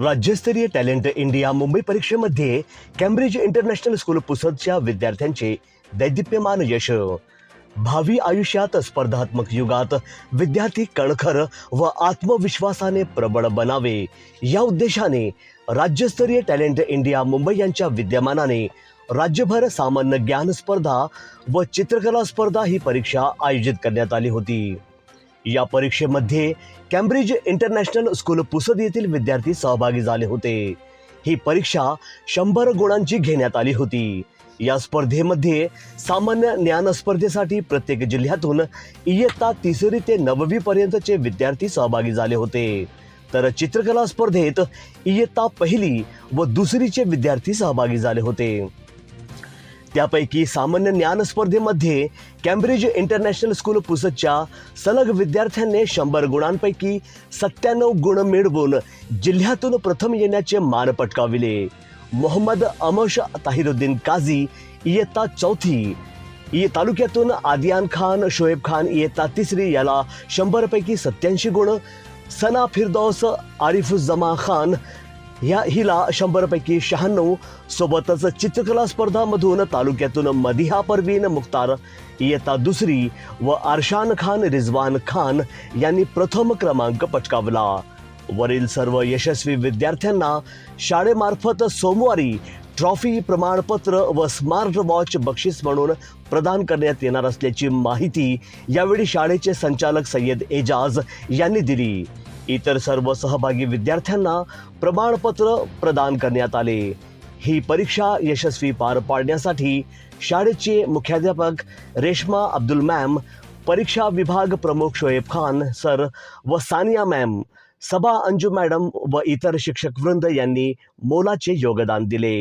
राज्यस्तरीय talent India Mumbai परीक्षेमध्ये Cambridge international school पुसदच्या विद्यार्थ्यांचे दैदिप्यमान यश. भावी आयुष्यात स्पर्धात्मक युगात विद्यार्थी कणखर व आत्मविश्वासाने प्रबळ बनावे. या उद्देशाने राज्यस्तरीय टॅलेंट इंडिया मुंबई यांच्या विद्यमानाने राज्यभर सामान्य ज्ञान स्पर्धा व चित्रकला स्पर्धा ही परीक्षा आयोजित करण्यात आली होती. या परीक्षेमध्ये कॅम्ब्रिज इंटरनॅशनल स्कूल पुसद येथील विद्यार्थी सहभागी झाले होते. ही परीक्षा शंभर गुणांची घेण्यात आली होती. या स्पर्धेमध्ये सामान्य ज्ञान स्पर्धेसाठी प्रत्येक जिल्ह्यातून इयत्ता तिसरी ते नववी पर्यंतचे विद्यार्थी सहभागी झाले होते. तर चित्रकला स्पर्धेत इयत्ता पहिली व दुसरीचे विद्यार्थी सहभागी झाले होते. त्यापैकी सामान्य ज्ञान स्पर्धेमध्ये कॅम्ब्रिज इंटरनॅशनल स्कूल पुसदच्या सलग विद्यार्थ्यांनी शंभर गुणांपैकी सत्त्याण्णव गुण मिळवून जिल्ह्यातून प्रथम येण्याचे मान पटकाविले. मोहम्मद अमश ताहिरुद्दीन काझी इयत्ता चौथी. इ तालुक्यातून आदियान खान शोएब खान इयत्ता तिसरी याला शंभरपैकी सत्याऐंशी गुण सना फिरदौस आरिफुज्जमा खान ह्या हिला शंभरपैकी शहाण्णव सोबतच चित्रकला स्पर्धामधून तालुक्यातून मदिहा परवीन मुख्तार इयत्ता दुसरी व आरशान खान रिजवान खान यांनी प्रथम क्रमांक पटकावला. वरील सर्व यशस्वी विद्यार्थ्यांना शाळेमार्फत सोमवारी ट्रॉफी प्रमाणपत्र व स्मार्ट वॉच बक्षीस म्हणून प्रदान करण्यात येणार असल्याची माहिती यावेळी शाळेचे संचालक सय्यद एजाज यांनी दिली. इतर सर्व सहभागी विद्यार्थ्यांना प्रमाणपत्र प्रदान करण्यात आले. ही परीक्षा यशस्वी पार पाडण्यासाठी शाळेचे मुख्याध्यापक रेश्मा अब्दुल मॅम परीक्षा विभाग प्रमुख शोएब खान सर व सानिया मॅम सभा अंजू मॅडम व इतर शिक्षकवृंद यांनी मोलाचे योगदान दिले.